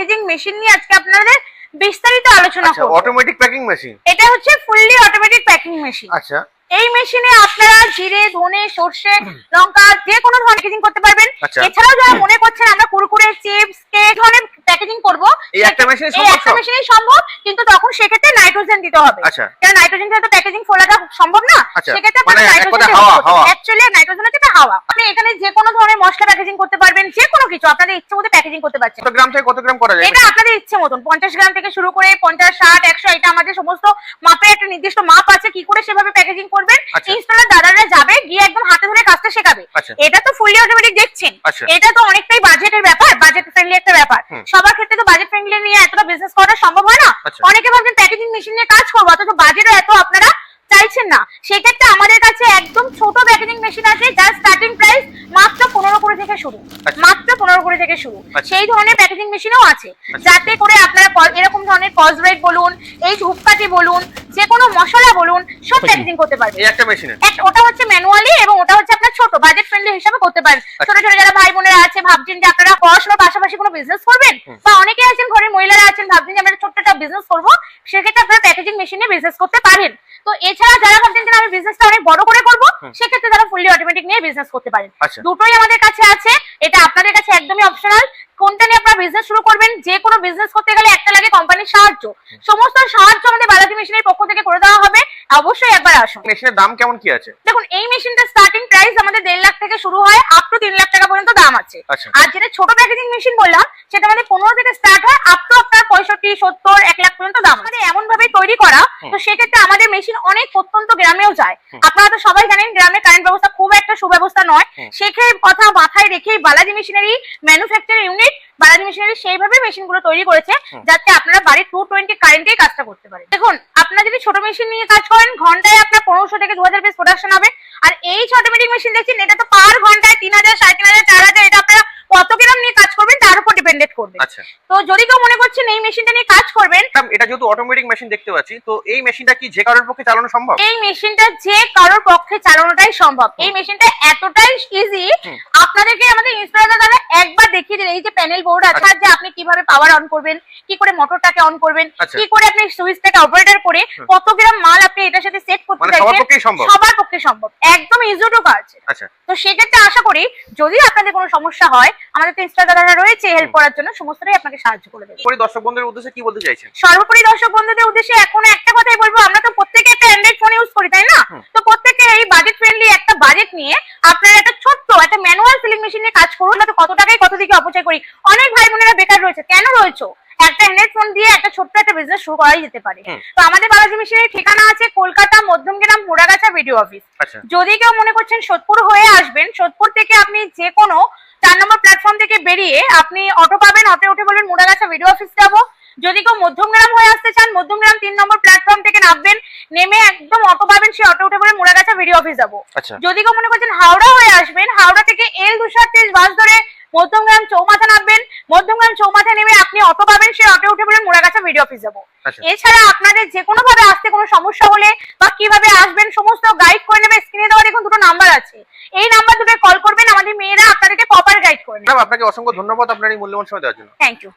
Packaging machine নিয়ে আজকে আপনাদের বিস্তারিত আলোচনা আচ্ছা করব। অটোমেটিক প্যাকিং মেশিন এটা হচ্ছে ফুললি অটোমেটিক প্যাকিং মেশিন আচ্ছা। এই মেশিনে আপনারা জিরে ধনে সর্ষে লঙ্কা যে কোনো ধরনের প্যাকেজিং করতে পারবেন। আচ্ছা। এছাড়াও যারা মনে করছেন আমরা কুরকুরে চিপস কেক ধরনের প্যাকেজিং করব এই একটা মেশিনে সম্ভব একটা? মেশিনেই সম্ভব কিন্তু তখন সেক্ষেত্রে নাইট্রোজেন দিতে হবে আচ্ছা। কারণ নাইট্রোজেন তো প্যাকেজিং ফোলাটা সম্ভব না আচ্ছা, সেক্ষেত্রে মানে আপনারা নাইট্রোজেন হাওয়া, হাওয়া। অ্যাকচুয়ালি নাইট্রোজেন হচ্ছে হাওয়া আপনি এখানে যে কোনো ধরনের মশলা প্যাকেজিং করতে পারবেন যে কোনো কিছু আপনাদের ইচ্ছে মতো প্যাকেজিং করতে পারছেন কত গ্রাম থেকে কত গ্রাম করা যায় এটা আপনাদের ইচ্ছে মতন পঞ্চাশ গ্রাম থেকে শুরু করে পঞ্চাশ ষাট একশো এটা আমাদের সমস্ত মাপের একটা নির্দিষ্ট মাপ আছে কি করে সেভাবে প্যাকেজিং করবেন আচ্ছা। ইনস্টলার দাদারা যাবে গিয়ে একদম হাতে ধরে কাজটা শেখাবে আচ্ছা। এটা তো ফুললি অটোমেটিক দেখছেন আচ্ছা। এটা তো অনেকটাই বাজেটের ব্যাপার বাজেট ফ্রেন্ডলি একটা ব্যাপার সবার ক্ষেত্রে তো বাজেট ফ্রেন্ডলি নিয়ে এতটা বিজনেস করা সম্ভব হয় না আচ্ছা। অনেকে ভাবছেন প্যাকেজিং মেশিন নিয়ে কাজ করব অথচ বাজেটও এত আপনারা চাইছেন না সেক্ষেত্রে আমাদের কাছে একদম ছোট প্যাকেজিং মেশিন আছে যার স্টার্টিং প্রাইস মাত্র পনেরো করে থেকে শুরু। মাত্র পনেরো করে থেকে শুরু। সেই ধরনের প্যাকেজিং মেশিনও আছে। যাতে করে আপনারা এরকম ধরনের কসব্রেড বলুন এই ধূপকাঠি বলুন যে কোনো মশলা বলুন সব প্যাকেজিং করতে পারবেন। এই একটা মেশিনে ওটা হচ্ছে ম্যানুয়ালি এবং ওটা হচ্ছে আপনার ছোট বাজেট ফ্রেন্ডলি হিসাবে করতে পারেন। ছোট ছোট যারা ভাই বোনেরা আছে ভাবছেন যে আপনারা পড়াশোনার পাশাপাশি কোনো বিজনেস করবেন? বা অনেকে আছেন ঘরের মহিলারা আছেন ভাবছেন যে আমরা ছোট্ট একটা বিজনেস করব সেক্ষেত্রে আপনারা প্যাকেজিং মেশিনে বিজনেস করতে পারেন। তো এছাড়া যারা ভাবছেন যে আমি বিজনেসটা অনেক বড় করে করব সেক্ষেত্রে তারা ফুললি অটোমেটিক নিয়ে বিজনেস করতে পারেন। আচ্ছা। দুটোই আমাদের কাছে আছে। এটা আপনাদের কাছে একদমই অপশনাল কোনটা নিয়ে আপনারা বিজনেস শুরু করবেন? যে কোনো বিজনেস করতে গেলে একটা লাগে কোম্পানির সাহায্য। সমস্ত সাহায্য আমাদের বালাজি মেশিনের পক্ষ থেকে করে দেওয়া হবে। অবশ্যই একবার আসুন। মেশিনের দাম কেমন কি আছে? দেখুন এই মেশিনটা স্টার্টিং প্রাইস আমাদের দেড় লাখ থেকে শুরু হয় আপ টু তিন লাখ টাকা পর্যন্ত দাম আছে। আচ্ছা। আর যেটা ছোট প্যাকেজিং মেশিন বললাম সেটা আমাদের পনেরো থেকে স্টার্ট হয় আপ টু আপনার পঁয়ষট্টি সত্তর এক লাখ পর্যন্ত দাম আমাদের এমন তৈরি করা তো সেক্ষেত্রে আমাদের মেশিন অনেক প্রত্যন্ত গ্রামেও যায়। আপনারা তো সবাই জানেন গ্রামে কারেন্ট ব্যবস্থা খুব একটা সুব্যবস্থা নয়। সেক্ষেত্রে কথা মাথায় রেখেই Balaji machinery manufacture unit Balaji machinery সেইভাবে মেশিনগুলো তৈরি করেছে যাতে আপনারা বাড়ির টু টোয়েন্টি কারেন্টেই কাজটা করতে পারেন। দেখুন আপনারা যদি ছোট মেশিন নিয়ে কাজ করেন ঘন্টায় আপনার পনেরোশো থেকে দু হাজার পিস প্রোডাকশন হবে। আর এই অটোমেটিক মেশিন দেখছেন এটা তো পার ঘন্টায় তিন হাজার সাড়ে তিন হাজার চার হাজার এটা আপনারা কত গ্রাম নিয়ে কাজ ডিপেন্ডেন্ট করবে। আচ্ছা। তো যদি কেউ মনে করছেন এই মেশিনটা নিয়ে কাজ করবেন এটা যেহেতু অটোমেটিক মেশিন দেখতে পাচ্ছি তো এই মেশিনটা কি যে কারোর পক্ষে চালানো সম্ভব? এই মেশিনটা যে কারোর পক্ষে চালানোটাই সম্ভব। এই মেশিনটা এতটাই ইজি আপনাদেরকে আমাদের ইনস্টলার দ্বারা একবার দেখিয়ে দিলে এই যে প্যানেল বোর্ড আছে আর যে আপনি কীভাবে পাওয়ার অন করবেন কি করে মোটরটাকে অন করবেন আচ্ছা। কি করে আপনি সুইচটাকে অপারেটর করে কত গ্রাম মাল আপনি এটার সাথে সেট করতে মানে সবার চাইছেন সম্ভব? সবার পক্ষে সম্ভব। একদম ইজি টু কাজ। আচ্ছা। তো সেক্ষেত্রে আশা করি যদি আপনাদের কোনো সমস্যা হয় আমাদের তো ইনস্টলার দ্বারা রয়েছে হেল্প করার জন্য সমস্তটাই আপনাকে সাহায্য করে দেবে। পরি দর্শক বন্ধুদের উদ্দেশ্যে কি বলতে চাইছেন? সর্বোপরি দর্শক বন্ধুদের উদ্দেশ্যে এখন একটা কথাই বলব আমরা তো প্রত্যেকে একটা অ্যান্ড্রয়েড ফোন ইউজ করি তাই না? তো প্রত্যেকে এই বাজেট ফ্রেন্ডলি একটা বাজেট নিয়ে আপনারা একটা ছোট্ট একটা ম্যানুয়াল সিলিং মেশিন নিয়ে কাজ করুন না তো কত টাকায় কত দিকে অপচয় করি। অনেক ভাই বোনেরা বেকার রয়েছে কেন রয়েছে? একটা অ্যান্ড্রয়েড ফোন দিয়ে একটা ছোট্ট একটা বিজনেস শুরু করাই যেতে পারে। তো আমাদের বালাজি মেশিনের ঠিকানা আছে কলকাতা মধ্যমগ্রাম মোড়াগাছা ভিডিও অফিস আচ্ছা। যদি কেউ মনে করছেন সোদপুর হয়ে আসবেন সোদপুর থেকে আপনি যে কোনো চার নম্বর প্ল্যাটফর্ম থেকে বেরিয়ে আপনি অটো পাবেন অটো উঠে বলবেন মুড়াগাছা ভিডিও অফিস যাব। যদি কেউ মধ্যমগ্রাম হয়ে আসতে চান মধ্যমগ্রাম তিন নম্বর প্ল্যাটফর্ম থেকে নামবেন নেমে একদম অটো পাবেন সেই অটো উঠে বলে মুড়াগাছা ভিডিও অফিস যাব। আচ্ছা। যদি কেউ মনে করছেন হাওড়া হয়ে আসবেন হাওড়া থেকে এল দুশো বাস ধরে মধ্যমগ্রাম চৌমাথা নামবেন মধ্যমগ্রাম চৌমাথা নেমে আপনি অটো পাবেন সেই অটো উঠে বলেন মোড়াগাছা ভিডিও অফিস যাব। এছাড়া আপনাদের যে কোনো ভাবে আসতে কোনো সমস্যা হলে বা কীভাবে আসবেন সমস্ত গাইড করে নেবে স্ক্রিনে দেওয়া দেখুন দুটো নাম্বার আছে। এই নাম্বার দুটো কল করবেন আমাদের মেয়েরা আপনাদেরকে প্রপার গাইড করে নেবে। ম্যাম আপনাকে অসংখ্য ধন্যবাদ আপনার এই মূল্যবান সময় দেওয়ার জন্য। Thank you